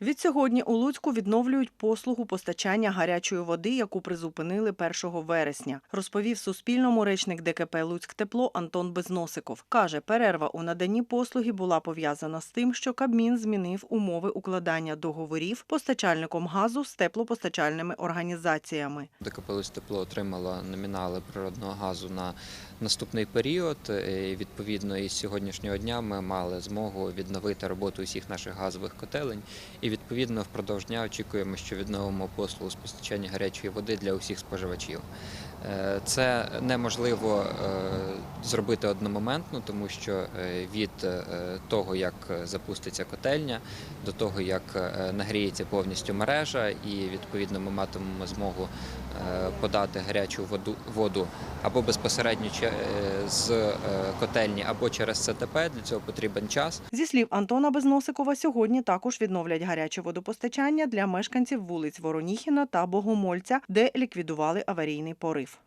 Відсьогодні у Луцьку відновлюють послугу постачання гарячої води, яку призупинили 1 вересня, розповів Суспільному речник ДКП «Луцьктепло» Антон Безносиков. Каже, перерва у наданні послуги була пов'язана з тим, що Кабмін змінив умови укладання договорів постачальником газу з теплопостачальними організаціями. ДКП «Тепло» отримала номінали природного газу на наступний період. І, Відповідно, із сьогоднішнього дня ми мали змогу відновити роботу усіх наших газових котелень. І відповідно впродовж дня очікуємо, що відновимо послугу з постачання гарячої води для усіх споживачів. Е, Це неможливо е, зробити одномоментно, тому що е, від е, того, як запуститься котельня, до того, як е, нагріється повністю мережа, і відповідно ми матимемо змогу подати гарячу воду, воду або безпосередньо з котельні, або через ЦТП. Для цього потрібен час. Зі слів Антона Безносикова, сьогодні також відновлять гаряче водопостачання для мешканців вулиць Вороніхіна та Богомольця, де ліквідували аварійний порив.